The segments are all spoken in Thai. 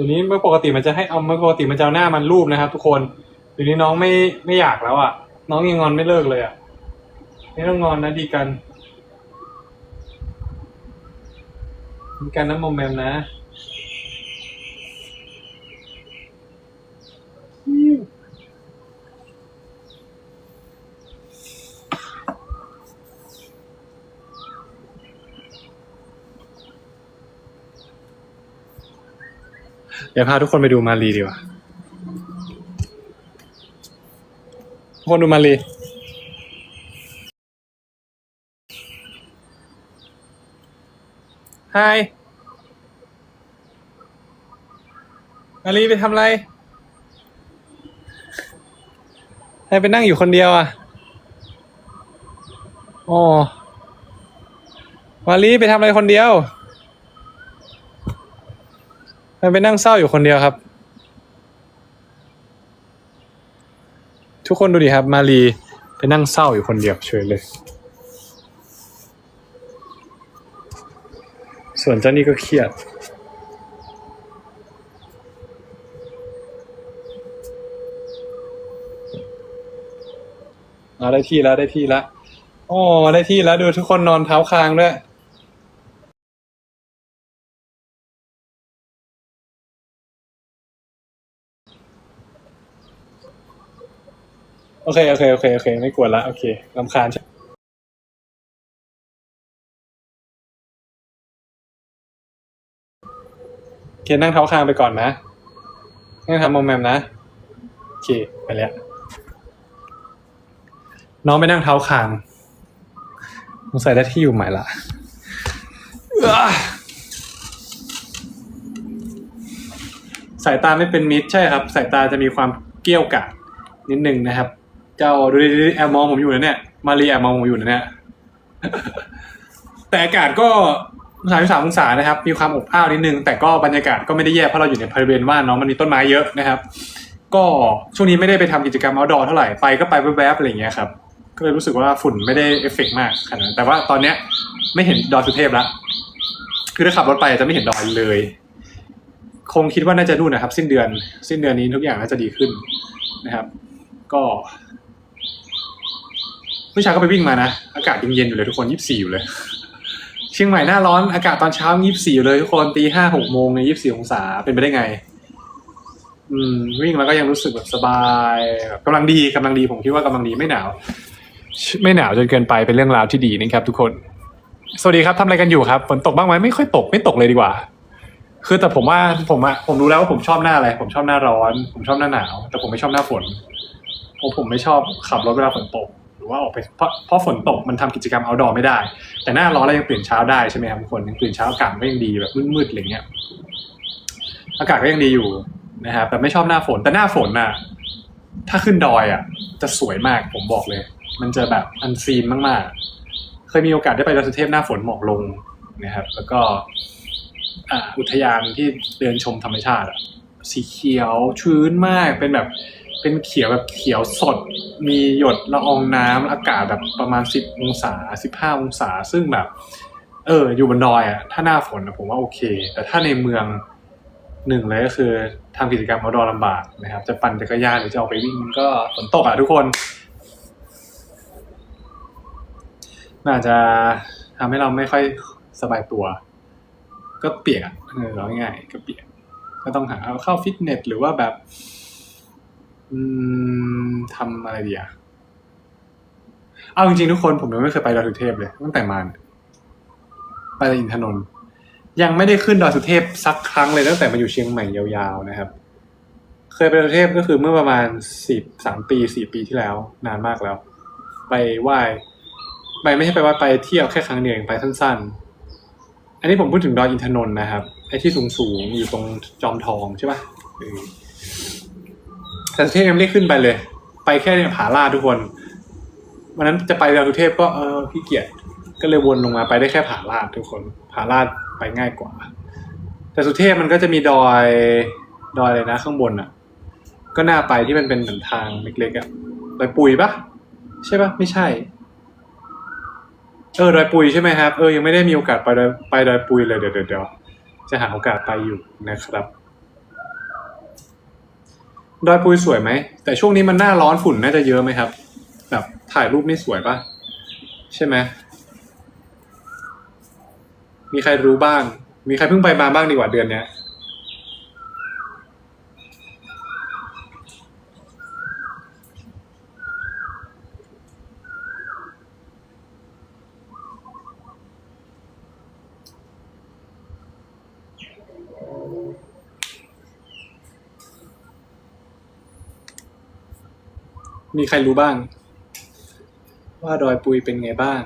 ดี๋ยวนี้เมื่อปกติมันจะให้เอาเมื่อปกติมันจะเอาหน้ามันรูปนะครับทุกคนเดี๋ยวนี้น้องไม่ไม่อยากแล้วอะ น้องยังงอนไม่เลิกเลยอะไม่ต้องงอนนะดีกัน ดีกันนะโมแมมนะ ดี๋ยวพาทุกคนไปดูมารีดีกว่าทุกคนดูมารีไฮมารีไปทำอะไรให้ไปนั่งอยู่คนเดียวอะอ๋อมารีไปทำอะไรคนเดียว มันไปนั่งเศร้าอยู่คนเดียวครับ ทุกคนดูดิครับ มารีไปนั่งเศร้าอยู่คนเดียวเฉยเลย ส่วนเจ้านี่ก็เครียดเอาได้ที่แล้วได้ที่แล้วโอ้ได้ที่แล้วดูทุกคนนอนเท้าคางด้วย โอเคโอเคโอเคโอเค ไม่กวนละโอเคลำคาญใช่โอเคนั่งเท้าคางไปก่อนนะนั่งทำโมแมมนะโอเคไปแล้วน้องไปนั่งเท้าคางสงสัยได้ที่อยู่ใหม่ละอะสายตาไม่เป็นมิตรใช่ครับ สายตาจะมีความเกี้ยวกาดนิดนึงนะครับ เจ้าดูดิแอบมองผมอยู่นะเนี่ย มารีแอบมองผมอยู่นะเนี่ย แต่อากาศก็สามสามองศานะครับ มีความอบอ้าวนิดนึง แต่ก็บรรยากาศก็ไม่ได้แย่เพราะเราอยู่ในบริเวณว่านเนาะมันมีต้นไม้เยอะนะครับ ก็ช่วงนี้ไม่ได้ไปทำกิจกรรม outdoor เท่าไหร่ไปก็ไปแวบๆอะไรอย่างเงี้ยครับก็เลยรู้สึกว่าฝุ่นไม่ได้เอฟเฟกต์มากขนาดนั้นแต่ว่าตอนเนี้ยไม่เห็นดอยสุเทพละคือถ้าขับรถไปจะไม่เห็นดอยเลย คงคิดว่าน่าจะนู่นนะครับ สิ้นเดือน สิ้นเดือนนี้ทุกอย่างน่าจะดีขึ้นนะครับ ก็ มื่อเช้าก็ไปวิ่งมานะ อากาศยังเย็นอยู่เลยทุกคนยี่สิบสี่อยู่เลย เชียงใหม่หน้าร้อนอากาศตอนเช้ายี่สิบสี่อยู่เลยทุกคนตีห้าหกโมงในยี่สิบสี่องศาเป็นไปได้ไง อืม วิ่งแล้วก็ยังรู้สึกแบบสบายแบบกำลังดีกำลังดีผมคิดว่ากำลังดีไม่หนาว ไม่หนาวจนเกินไปเป็นเรื่องราวที่ดีนะครับ ทุกคน สวัสดีครับทำอะไรกันอยู่ครับฝนตกบ้างไหมไม่ค่อยตกไม่ตกเลยดีกว่าคือแต่ผมว่าผมอะผมรู้แล้วว่าผมชอบหน้าอะไร ผมชอบหน้าร้อน ผมชอบหน้าหนาว แต่ผมไม่ชอบหน้าฝนผมผมไม่ชอบขับรถเวลาฝนตก หรือว่าออกไปเพราะเพราะฝนตกมันทำกิจกรรม outdoor ไม่ได้ แต่หน้าร้อนเรายังตื่นเช้าได้ใช่ไหมครับทุกคนยังตื่นเช้าอากาศก็ยังดีแบบมืดๆอะไรเงี้ยอากาศก็ยังดีอยู่นะครับแต่ไม่ชอบหน้าฝนแต่หน้าฝนน่ะ ถ้าขึ้นดอยอะ จะสวยมากผมบอกเลย มันจะแบบอันซีนมากๆ เคยมีโอกาสได้ไปดอยสุเทพหน้าฝนหมอกลงนะครับ แล้วก็อุทยานที่เดินชมธรรมชาติอะสีเขียวชื้นมากเป็นแบบ เป็นเขียวแบบเขียวสด มีหยดละอองน้ำอากาศแบบประมาณสิบองศาสิบห้าองศา ซึ่งแบบ เออ อยู่บนดอยอะถ้าหน้าฝนอะผมว่าโอเค แต่ถ้าในเมืองหนึ่งเลยก็คือทำกิจกรรม outdoor ลำบากนะครับ จะปั่นจักรยานหรือจะออกไปวิ่งมันก็ฝนตกอะทุกคนนอาจะทำให้เราไม่ค่อยสบายตัว ก็เปียกเออเอาง่ายๆก็เปียก ก็ต้องหาเข้าฟิตเนสหรือว่าแบบ อืมทำอะไรดีอะเอาจริงๆทุกคนผมยังไม่เคยไปดอยสุเทพเลยตั้งแต่มาไปอินทนนท์ยังไม่ได้ขึ้นดอยสุเทพสักครั้งเลยตั้งแต่มาอยู่เชียงใหม่ยาวๆนะครับ เคยไปดอยสุเทพก็คือเมื่อประมาณสิบสามปีสี่ปีที่แล้ว นานมากแล้ว ไปไหว้ไปไม่ใช่ไปไหว้ไปเที่ยวแค่ครั้งเดียวไปสั้นๆ อันนี้ผมพูดถึงดอยอินทนนท์นะครับไอ้ที่สูงๆอยู่ตรงจอมทองใช่ปะ แต่สุเทพยังไม่ได้ขึ้นไปเลย ไปแค่เนี่ยผาลาดทุกคนวันนั้นจะไปดอยสุเทพก็เออขี้เกียจก็เลยวนลงมาไปได้แค่ผาลาดทุกคนผาลาดไปง่ายกว่า แต่สุเทพมันก็จะมีดอยดอยอะไรนะ ข้างบนอะ ก็น่าไปที่มันเป็นเหมือนทางเล็กๆอะดอยปุยปะใช่ปะไม่ใช่ เออดอยปุยใช่ไหมครับเออยังไม่ได้มีโอกาสไปดอยไปดอยปุยเลยเดี๋ยวเดี๋ยวจะหาโอกาสไปอยู่นะครับ ดอยปุยสวยไหม แต่ช่วงนี้มันหน้าร้อนฝุ่นน่าจะเยอะไหมครับ แบบถ่ายรูปไม่สวยปะใช่ไหมมีใครรู้บ้าง มีใครเพิ่งไปมาบ้างดีกว่าเดือนเนี้ย มีใครรู้บ้าง ว่าดอยปุยเป็นไงบ้าง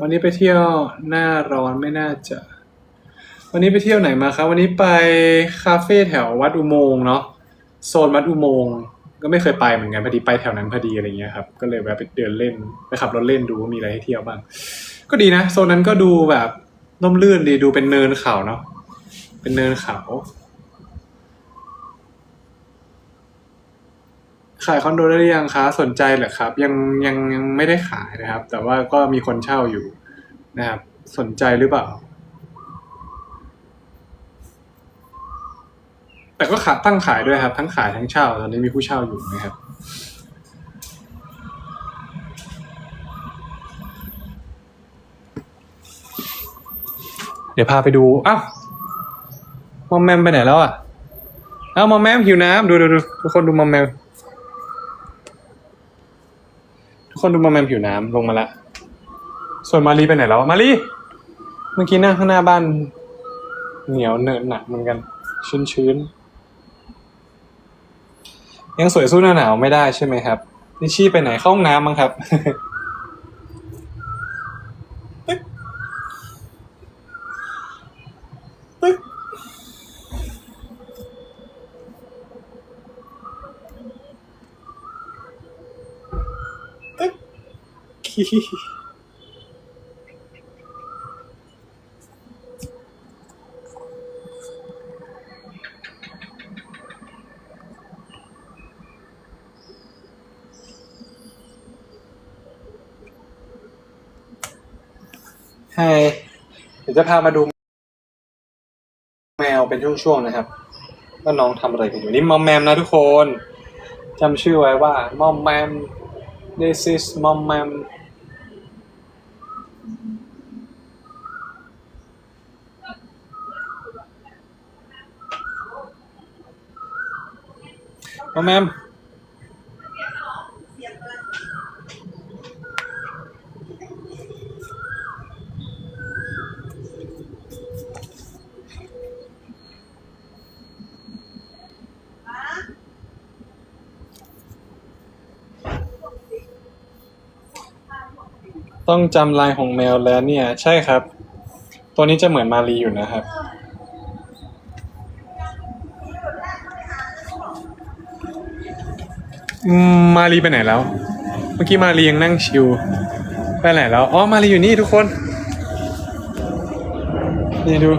วันนี้ไปเที่ยวหน้าร้อนไม่น่าจะ วันนี้ไปเที่ยวไหนมาครับ วันนี้ไปคาเฟ่แถววัดอุโมงค์เนาะโซนวัดอุโมงค์ก็ไม่เคยไปเหมือนกันพอดีไปแถวนั้นพอดีอะไรเงี้ยครับ ก็เลยแวะไปเดินเล่นไปขับรถเล่นดูว่ามีอะไรให้เที่ยวบ้าง ก็ดีนะโซนนั้นก็ดูแบบร่มรื่นดีดูเป็นเนินเขาเนาะเป็นเนินเขา ขายคอนโดได้หรือยังคะสนใจเหรอครับ ยังยังยังไม่ได้ขายนะครับ แต่ว่าก็มีคนเช่าอยู่นะครับ สนใจหรือเปล่า แต่ก็ขาตั้งขายด้วยครับ ทั้งขายทั้งเช่าตอนนี้มีผู้เช่าอยู่นะครับเดี๋ยวพาไปดูอ้าวมอมแมมไปไหนแล้วอะอ้าวมอมแมมหิวน้ำดูดูดูทุกคนดูมอมแมม ทุกคนดูมาแมมผิวน้ำลงมาละ ส่วนมารีไปไหนแล้วมารีเมื่อกี้นั่งข้างหน้าบ้าน เหนียวเนอะหนักเหมือนกัน ชื้นชื้นยังสวยสู้หน้าหนาวไม่ได้ใช่ไหมครับนิชี่ไปไหนเข้าห้องน้ำมั้งครับ ตึ๊กตึ๊กตึ๊ก ขี้ไฮเดี๋ยวจะพามาดู แมวเป็นช่วงๆนะครับ ว่าน้องทำอะไรกันอยู่นี่มอมแมมนะทุกคนจำชื่อไว้ว่ามอมแมม this is มอ มแมมมอมแมมต้องจำลายของแมวแล้วเนี่ย ใช่ครับ ตัวนี้จะเหมือนมารีอยู่นะครับ มารีไปไหนแล้ว เมื่อกี้มารียังนั่งชิว ไปไหนแล้ว อ๋อ มารีอยู่นี่ทุกคน นี่ดู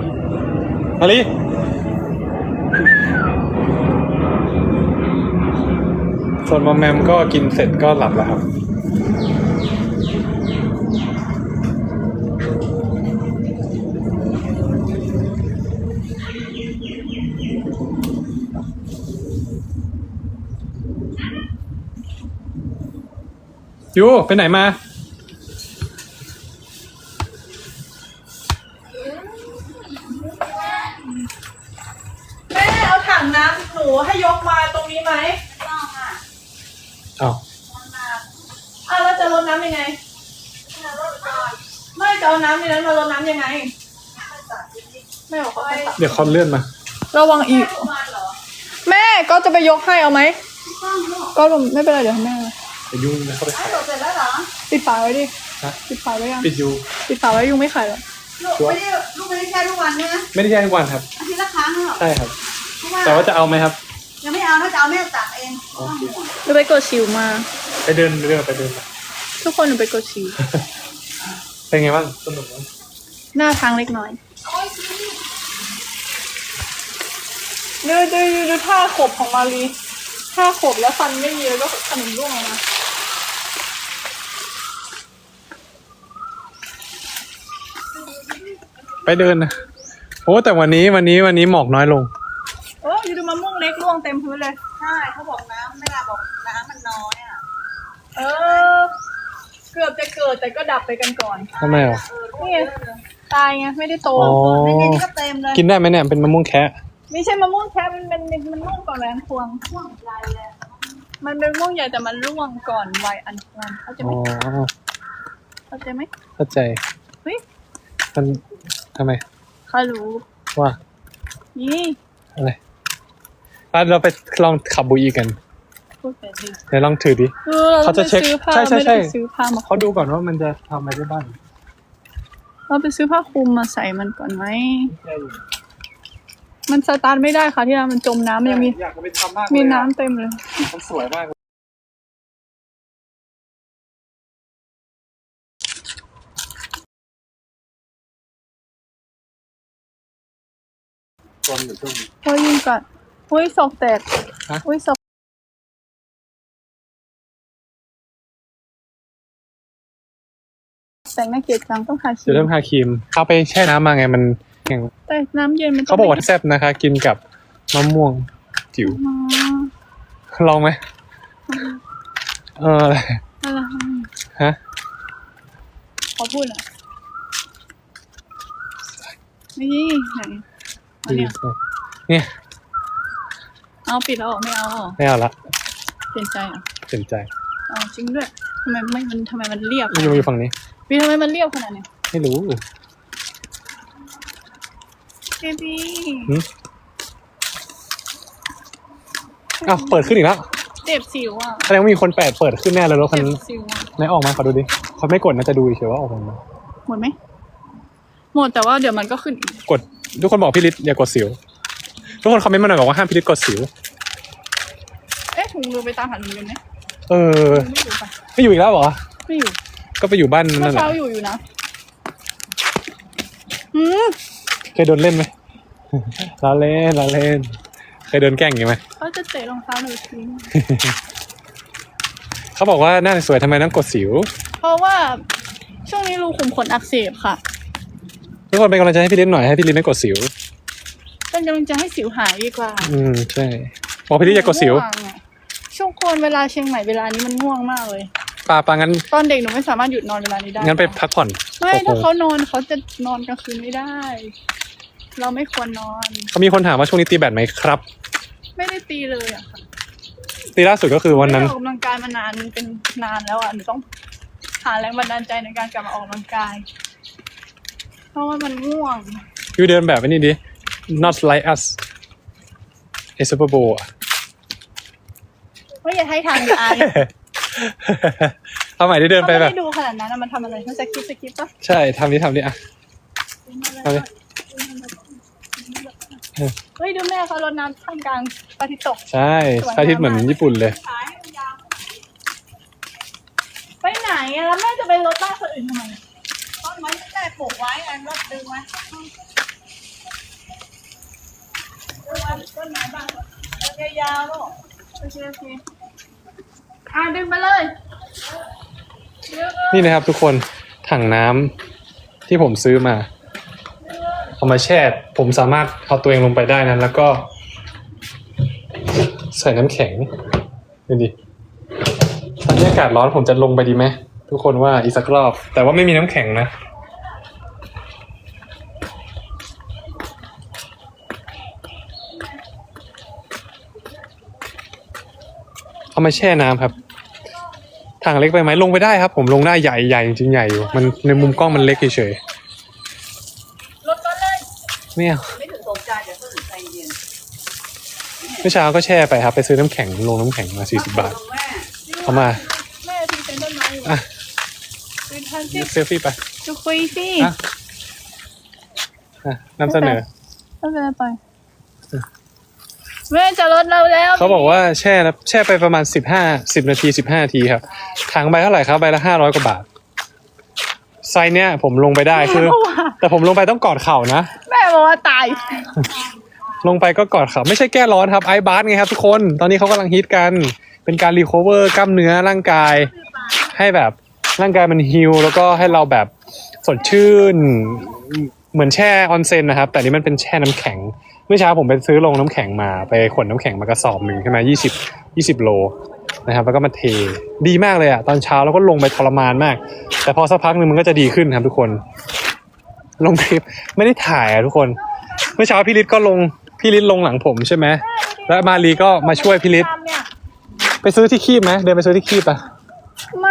มารีส่วนมอมแมมก็กินเสร็จก็หลับแล้วครับ ยูไปไหนมา แม่เอาถังน้ำหนูให้ยกมาตรงนี้ไหมต้องอะอ้าวมันมาอ้าวแล้วจะรดน้ำยังไงเมื่อรถก่อนไม่จะเอาน้ำในนั้นมารดน้ำยังไงไปจอดที่นี่แม่บอกเขาไปตักเดี๋ยวคอนเลื่อนมา ระวังอีกทุกวันเหรอแม่ก็จะไปยกให้เอาไหมไม่ต้องลูกก็ไม่เป็นไรเดี๋ยวให้แม่ ไปยุ่งนะเข้าไปอ้าขาวยจบเสร็จแล้วเหรอปิดฝาไว้ดิฮะ ปิดฝาไว้ยังปิดยูปิดฝาไว้ยุงไม่ขายหรอกลูกไม่ได้ลูกไม่ได้แช่ทุกวันใช่ไหมไม่ได้แย่งทุกวันครับ อาทิตย์ละครั้งเหรอใช่ครับ เพราะว่าแต่ว่าจะเอาไหมครับ ยังไม่เอาถ้าจะเอาแม่ตักเองโอเค หนูไปกดชิวมา ไปเดินเดินไปเดินมาทุกคนหนูไปกดชิว เป็นไงบ้างสนุกไหมหน้าทางเล็กน้อยดูดูดูดูท่าขบของมารีท่าขบแล้วฟันไม่มีแล้วก็ขนมร่วงออกมา ไปเดินนะโอ้แต่วันนี้วันนี้วันนี้หมอกน้อยลงเต็มพื้นเลย ใช่เขาบอกน้ำไม่ลาบอกน้ำมันน้อยอะ เออ เกือบจะเกิดแต่ก็ดับไปกันก่อนทำไมอะเออนี่ไงตายไงไม่ได้โตอ๋อในนี้ก็เต็มเลยกินได้ไหมเนี่ยเป็นมะม่วงแคะไม่ใช่มะม่วงแค่มันเป็นมันร่วงก่อนวัยอันควงช่วงใหญ่เลยมันเป็นมะม่วงใหญ่แต่มันร่วงก่อนวัยอันควรเข้าใจไหมอ๋อเข้าใจไหมเข้าใจเฮ้ยมัน ทำไมเขารู้ว่านี่อะไรอะเราไปลองขับบุยกันพูดไปดิเดี๋ยวลองถือดิเออเราเขาจะเช็คไปซื้อผ้าใช่ใช่ไม่ใช่ได้ไปซื้อผ้ามาเขาดูก่อนว่ามันจะทำอะไรได้บ้างเราไปซื้อผ้าคลุมมาใส่มันก่อนไหมมันสตาร์ทไม่ได้ค่ะที่เรามันจมน้ำมันยังมีอยากไปทำมากมีน้ำเต็มเลย มันสวยมาก ตอนอยู่ช่วงนี้ โอ้ยยิงกัดโอ้ยศอกแตกฮะโอ้ยศอกแต่งหน้าเกลียดจังต้องทาครีจะเริ่มมทาครีมเอาไปแช่น้ำมาไงมันแข็งแต่น้ำเย็นมันเขาบอกว่าแซ่บนะคะ กินกับมะม่วงจิ๋วอ๋อลองไหมเอออะไรอะไรฮะขอพูดหน่อยนี่ไหน อันเนี้ยเนี่ยเอาปิดแล้วเหรอไม่เอาเหรอไม่เอาละเปลี่ยนใจเหรอะสนใจเอาจริงด้วยทำไมไม่มันทำไมมันเรียบไม่รู้อยู่ฝั่งนี้ พี่ทำไมมันเรียบขนาดเนี้ยไม่รู้ เบบี้หืม อ้าวเปิดขึ้นอีกแล้วเจ็บสิวอะแสดงว่ามีคนแปดเปิดขึ้นแน่เลยรถคันเจ็บนี้สิวอะไหนออกมาขอดูดิเขาไม่กดนะจะดูเฉยๆว่าออกมาไหมหมดไหมหมดแต่ว่าเดี๋ยวมันก็ขึ้นอีกกด ทุกคนบอกพี่ฤทธิ์อย่ากดสิว ทุกคนคอมเมนต์มาหน่อยบอกว่าห้ามพี่ฤทธิ์กดสิว เอ๊ะถุงมือไปตามหาถุงมือไหมเออไม่อยู่ปะไม่อยู่อีกแล้วเหรอ ไม่อยู่ก็ไปอยู่บ้านนั่เมื่อนแหละเช้าอยู่อยู่นะอืมเคยโดนเล่นไหม ลาเล่นลาเล่น เคยโดนแกล้งอย่างงี้ไหมเขาจะเตะรองเท้าหนูทิ้งเขาบอกว่าหน้าสวยทำไมต้องกดสิว เพราะว่าช่วงนี้รูขุมขนอักเสบค่ะ ทุกคนเป็นกำลังใจให้พี่ฤทธิ์หน่อยให้พี่ฤทธิ์ไม่กดสิว เป็นกำลังใจให้สิวหายดีกว่าอืมใช่บอกพี่ฤทธิ์อย่ากดสิวง่งอะช่วงโคนเวลาเชียงใหม่เวลานี้มันง่วงมากเลยปาปางั้นตอนเด็กหนูไม่สามารถหยุดนอนเวลานี้ได้งั้นไปพักผ่อนไม่หกโมถ้างเขานอนเขาจะนอนกลางคืนไม่ได้ เราไม่ควรนอน เขามีคนถามว่าช่วงนี้ตีแบดไหมครับ ไม่ได้ตีเลยอะค่ะตีล่าสุดก็คือวันนั้น ไม่ได้ออกกำลังกายมานานเป็นนานแล้วอะหนูต้องหาแรงบันดาลใจในการกลับมาออกกำลังกาย เพราะว่ามันง่วงยูเดินแบบนี้ดิ not like us a Super Bowl อะไม่อย่าให้ทางอย่าอายเอาใหม่ที่เดินไปเขาแบไม่บได้ดูขนาดนั้นอะมันทำอะไรมันจะคิดจะคิดปะใช่ทำนี้ทำนี้อะเอาดิเฮ้ยดูแม่เขารดน้ำท่ามกลางพระอาทิตย์ตก ใช่พระอาทิตย์เหมือนญี่ปุ่นเลย ไปไหนอะแล้วแม่จะไปรถบ้านคนอื่นทำไม ต้นไม้ที่แม่ปลูกไว้อันรถดึงไว้ต้นไม้บ้านรถยาวๆลูกโอเคโอเคอะดึงไปเลยดึงเลยนี่นะครับทุกคนถังน้ำที่ผมซื้อมาเอามาแช่ผมสามารถเอาตัวเองลงไปได้นั้น แล้วก็ ใส่น้ำแข็งดูดิตอนนี้อากาศร้อนผมจะลงไปดีไหม ทุกคนว่าอีกสักรอบ แต่ว่าไม่มีน้ำแข็งนะ เอามาแช่น้ำครับถังเล็กไปไหมลงไปได้ครับ ผมลงได้ใหญ่ใหญ่จริงๆใหญ่อยู่มันในมุมกล้องมันเล็กเฉยรถก็เลยๆไม่เอาไม่ถึงตกใจเดี๋ยวเพิ่งใจเย็นเมื่อเช้าก็แช่ไปครับ ไปซื้อน้ำแข็งลงน้ำแข็งมาสี่สิบบาทแม่เอามาแม่ทีเป็นต้นไม้อยู่อะเป็น ทันสิเซลฟี่ไปจะคุยสิอะอะนำเสนอไม่เป็นไรไปแม่จะรถเราแล้ว เขาบอกว่าแช่แล้วแช่ไปประมาณสิบห้าสิบนาทีสิบห้านาทีครับถังใบเท่าไหร่ครับใบละห้าร้อยกว่าบาทไซส์เนี้ยผมลงไปได้คือ แต่ผมลงไปต้องกอดเข่านะ แม่บอกว่าตาย ลงไปก็กอดเข่าไม่ใช่แก้ร้อนครับไอบาสไงครับทุกคน ตอนนี้เขากำลังฮิตกัน เป็นการรีคอเวอร์กล้ามเนื้อร่างกาย ให้แบบ ร่างกายมันฮิลแล้วก็ให้เราแบบสดชื่น เหมือนแช่ออนเซ็นนะครับ แต่นี้มันเป็นแช่น้ำแข็ง เมื่อเช้าผมไปซื้อลงน้ำแข็งมา ไปขนน้ำแข็งมากระสอบหนึ่งใช่ไหมยี่สิบยี่สิบโลนะครับ แล้วก็มาเทดีมากเลยอะตอนเช้าแล้วก็ลงไปทรมานมาก แต่พอสักพักหนึ่งมันก็จะดีขึ้นครับทุกคน ลงคลิปไม่ได้ถ่ายอะทุกคน เมื่อเช้าพี่ฤทธิ์ก็ลงพี่ฤทธิ์ลงหลังผมใช่ไหมแล้วมารีก็มาช่วยพี่ฤทธิ์ไปซื้อที่คีบไหมเดินไปซื้อที่คีบปะไม่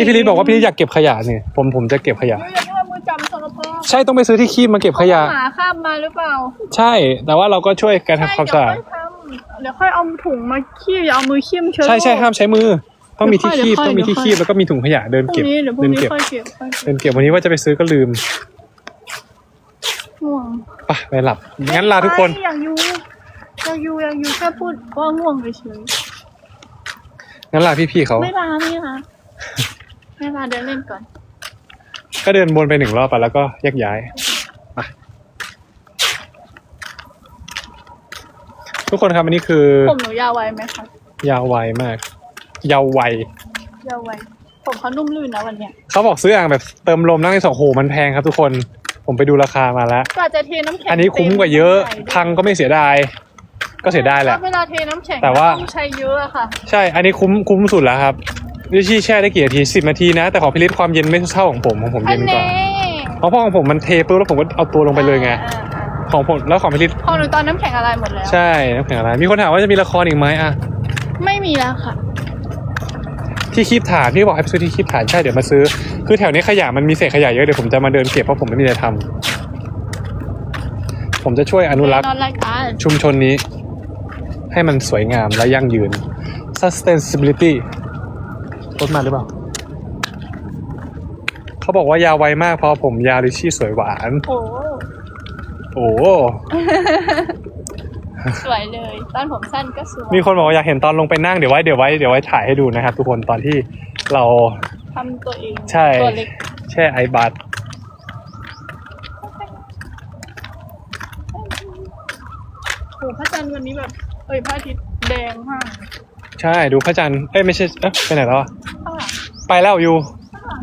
นี่พี่ฤทธิ์บอกว่าพี่ฤทธิ์อยากเก็บขยะเนี่ยผมผมจะเก็บขยะยูอย่าพูดว่ามือจำสารพัดใช่ต้องไปซื้อที่คีบมาเก็บขยะ หมาข้ามมาหรือเปล่าใช่ แต่ว่าเราก็ช่วยกันทำความสะอาดเดี๋ยวค่อยเอาถุงมาคีบอย่าเอามือคีบเชื้อใช่ใช่โรคห้ามใช้มือ ต้องมีที่คีบเดี๋ยวค่อยต้องมีที่คีบเดี๋ยวค่อยแล้วก็มีถุงขยะเดินพรุ่เก็งบนี้เดี๋ยวพรุ่เดิงนนี้เก็บค่อยเก็บค่อยเก็บเดินเก็บวันนี้ว่าจะไปซื้อก็ลืมง่วงไปไปหลับงั้นลาทุกคน ไม่อยากยูอยากยูอยากยูแค่พูดว่าง่วงเฉยงั้นลาพี่ๆเขา ๆไม่ลาไม่ลา ไม่ลาเดินเล่นก่อน ก็เดินวนไปหนึ่งรอบไปแล้วก็แยกย้ายไปทุกคนครับอันนี้คือ ผมหนูยาวไวไหมคะยาววัยมาก ยาววัยยาวไวผมเขานุ่มลื่นนะวันเนี้ยเขาบอกซื้ออ่างแบบเติมลมนั่งในสองโหมันแพงครับทุกคน ผมไปดูราคามาแล้ว กว่าจะเทน้ำแข็งอันนี้คุ้มกว่าเยอะ ต็มพังก็ไม่เสียดาย ก็เสียดายแหละ เวลาเทน้ำแข็งแต่ว่า ต้องใช้เยอะอะค่ะ ใช่ อันนี้คุ้มคุ้มสุดแล้วครับ ดิชี่แช่ได้กี่นาทีสิบนาทีนะ แต่ของพิลิตความเย็นไม่เท่าของผมของผมอัเย็นนกว่านี้เพราะพอของผมมันเทปุ๊บแล้วผมก็เอาตัวลงไปเลยไงอ่าอ่าของผมแล้วของพิลิตของหนูตอนน้ำแข็งอะไรหมดแล้ว ใช่น้ำแข็งอะไรมีคนถามว่าจะมีละครอีกไหมอะไม่มีแล้วค่ะ ที่คีบถ่านพี่บอกให้ไปซื้อที่คีบถ่านใช่เดี๋ยวมาซื้อ คือแถวนี้ขยะมันมีเศษขยะเยอะเดี๋ยวผมจะมาเดินเก็บเพราะผมไม่มีอะไรทำผมจะช่วยอนุรักษ์นอนรายการชุมชนนี้ให้มันสวยงามและยั่งยืน sustainability รถมาหรือเปล่า เขาบอกว่ายาวไวมากเพราะผมยาวลิชชี่สวยหวาน โอ้โอ้สวยเลยตอนผมสั้นก็สวยมีคนบอกว่าอยากเห็นตอนลงไปนั่งเดี๋ยวไว้เดี๋ยวไว้เดี๋ยวไว้ถ่ายให้ดูนะครับ ทุกคนตอนที่เราทำตัวเองใช่ตัวเล็กแช่ไอบัตโอ้พระจันทร์วันนี้แบบ เอ้ยพระอาทิตย์แดงมาก ใช่ดูพระจันทร์เอ้ยไม่ใช่เอ๊ะไปไหนแล้วอะข้างหลังไปแล้วอยู่ ข้างหลัง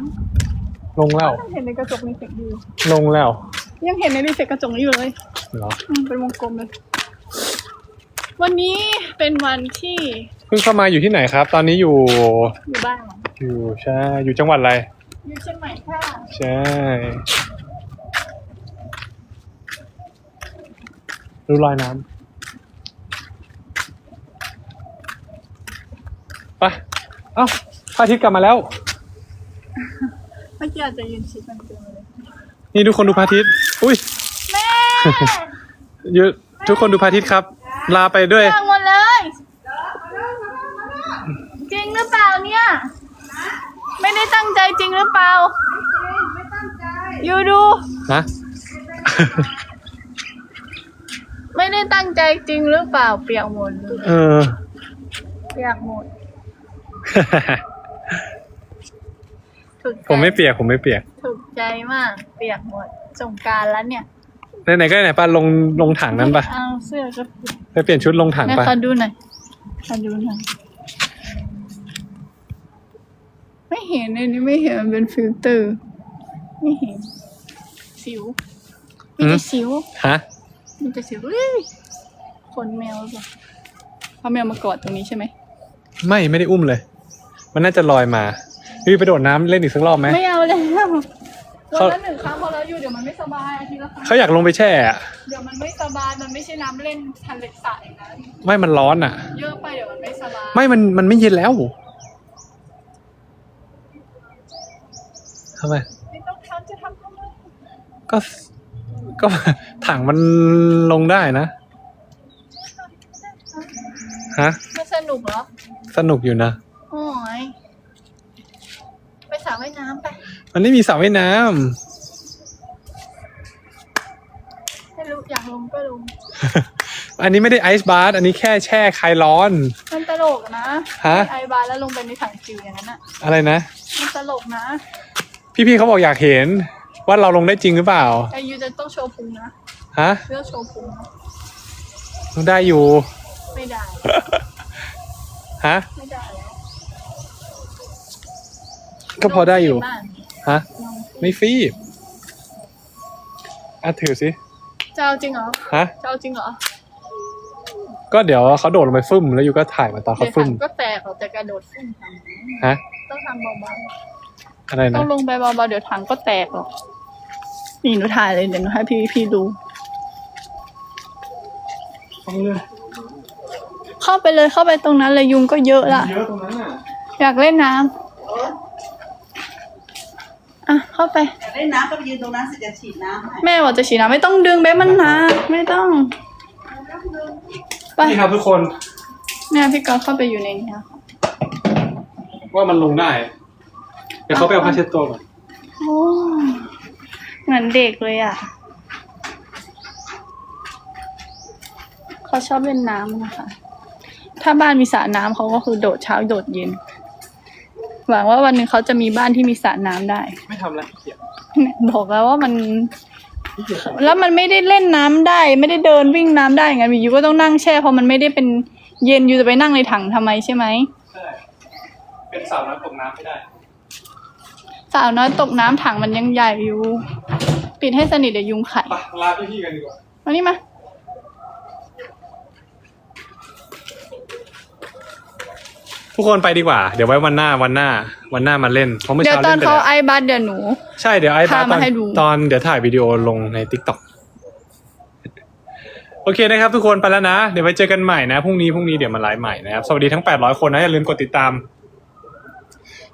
ลงแล้ว ยังเห็นในกระจกมีเศษอยู่ลงแล้วยังเห็นในรีเศษกระจกนี้อยู่เลยเหรออืมเป็นวงกลมเลยวันนี้เป็นวันที่เพิ่งเข้ามาอยู่ที่ไหนครับ ตอนนี้อยู่อยู่บ้านอยู่ใช่อยู่จังหวัดอะไรอยู่เชียงใหม่ค่ะใช่ดูรอยน้ำ ไปเอ้าพระอาทิตย์กลับมาแล้ว เมื่อกี้อาจจะยืนชิดมันเกินเลยนี่ทุกคนดูพระอาทิตย์อุ้ยแม่เยอะทุกคนดูพระอาทิตย์ครับ ลาไปด้วย เลิกหมดเลย จริงหรือเปล่าเนี่ย ไม่ได้ตั้งใจจริงหรือเปล่าไม่ตั้งใจอยู่ดู นะ ไม่ได้ตั้งใจจริงหรือเปล่าเปียกหมดเลยเออ เปียกหมด ถูกใจผมไม่เปียกผมไม่เปียกถูกใจมาก เปียกหมดสงกรารแล้วเนี่ยไหนๆก็ไหนๆปะลงลงถังนั้นปะเอาเสื้อก็เปียกไปเปลี่ยนชุดลงถังแม่ปะขอดูหน่อยขอดูหน่อยไม่เห็นอันนี้ไม่เห็นมันเป็นฟิลเตอร์ ไม่เห็น สิวมีแต่สิว ฮะมีแต่สิวเฮ้ยขนแมวหรือเปล่าเอาแมวมากอดตรงนี้ใช่ไหม ไม่ไม่ได้อุ้มเลย มันน่าจะลอยมาพี่ไปโดดน้ำเล่นอีกสักรอบไหม ไม่เอาแล้ววันเขาละหนึ่งครั้งพอแล้วอยู่เดี๋ยวมันไม่สบายอาทิตย์ละครั้งเขาอยากลงไปแช่อะเดี๋ยวมันไม่สบายมันไม่ใช่น้ำเล่นทันเล็กสระอย่างนั้นไม่มันร้อนอะ เยอะไปเดี๋ยวมันไม่สบายไม่มันมันไม่เย็นแล้วทำไม ไม่ต้องทำจะทำทำไมก็ ก็ ถังมันลงได้นะ ฮะ มันสนุกเหรอสนุกอยู่นะโอ้ยไปสระ ว่ายน้ำไปมันไม่มีสระว่ายน้ไม่รู้อยากลงก็ลงำ อันนี้ไม่ได้ไอซ์บาร์อันนี้แค่แช่คลายร้อน มันตลกนะฮะ ไอบาร์แล้วลงไปในถังจิ๋วอย่างนั้นอะอะไรนะ มันตลกนะพี่ๆเขาบอกอยากเห็น ว่าเราลงได้จริงหรือเปล่า ไอยูจะต้องโชว์พุงนะฮะเลือกโชว์พุงนะลงได้อยู่ ไม่ได้ ฮะ ไม่ได้แล้ว ก็พอได้อยู่บ้านฮะน้องไม่ฟีบอะถือสิจะเอาจริงเหรอ ฮะ จะเอาจริงเหรอ ก็เดี๋ยวเขาโดดลงไปฟึ่มแล้วยูก็ถ่ายมาตอนเขาเดี๋ยวฟึ่มถังก็แตกเราจะกระโดดขึ้นทำฮะ ต้องทำเบาอะไรๆต้อนะงลงไปเบาๆเดี๋ยวถังก็แตกหรอก นี่หนูถ่ายเลยเดี๋ยวหนูให้พี่พี่ดูเข้าไปเลยเข้าไปตรงนั้นเลยยุงก็เยอะละเยอะตรงนั้นอะอยากเล่นน้ำ อะเข้าไป อยากเล่นน้ำก็ไปยืนตรงนั้นสิจะฉีดน้ำให้แม่บอกจะฉีดน้ำไม่ต้องดึงเบ๊มันหนะไม่ต้อง ไปนี่ครับทุกคนเนี่ยพี่กอฟเข้าไปอยู่ในนี้ค่ะว่ามันลงได้ เดี๋ยวเขาไปเอาผ้าเช็ดตัวก่อนโอ้เหมือนเด็กเลยอะเขาชอบเล่นน้ำนะคะ ถ้าบ้านมีสระน้ำเขาก็คือโดดเช้าโดดเย็น หวังว่าวันหนึ่งเขาจะมีบ้านที่มีสระน้ำได้ ไม่ทำแล้วเกียดบอกแล้วว่ามัน ขี้เกียจแล้วมันไม่ได้เล่นน้ำได้ ไม่ได้เดินวิ่งน้ำได้ไงยูก็ต้องนั่งแช่เพราะมันไม่ได้เป็นเย็นยูจะไปนั่งในถังทำไมใช่ไหมใช่เป็นสาวน้ำตกน้ำไม่ได้ สาวน้อยตกน้ำถังมันยังใหญ่อยู่ ปิดให้สนิทเดี๋ยวยุงขัดไปลาพี่ๆกันดีกว่า มานี่มา ทุกคนไปดีกว่า เดี๋ยวไว้วันหน้าวันหน้า วันหน้ามาเล่นเพราะเมื่อเดี๋ยวเช้าตอเล่นนไปเขาแล้วไอบัสเดี๋ยวหนู ใช่เดี๋ยวไอ้บ้าพาตมาอนให้ดู ตอนเดี๋ยวถ่ายวิดีโอลงใน t ิ k t o k โอเคนะครับ ทุกคนไปแล้วนะ เดี๋ยวไว้เจอกันใหม่นะพรุ่งนี้พรุ่งนี้เดี๋ยวมาไลฟ์ใหม่นะครับสวัสดีทั้ง 800 คนนะอย่าลืมกดติดตาม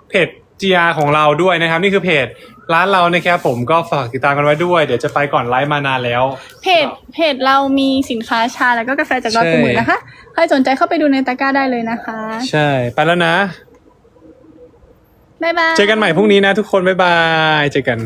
เพจ GR ของเราด้วยนะครับ นี่คือเพจ ร้านเรานะครับผมก็ฝากติดตามกันไว้ด้วย เดี๋ยวจะไปก่อนไลฟ์มานานแล้ว เพจเพจเรามีสินค้าชาแล้วก็กาแฟจากร้อยใช่กูมือนะคะ ใครสนใจเข้าไปดูในตะกร้าได้เลยนะคะ ใช่ ไปแล้วนะ บ๊ายบาย เจอกันใหม่พรุ่งนี้นะทุกคน บ๊ายบาย เจอกัน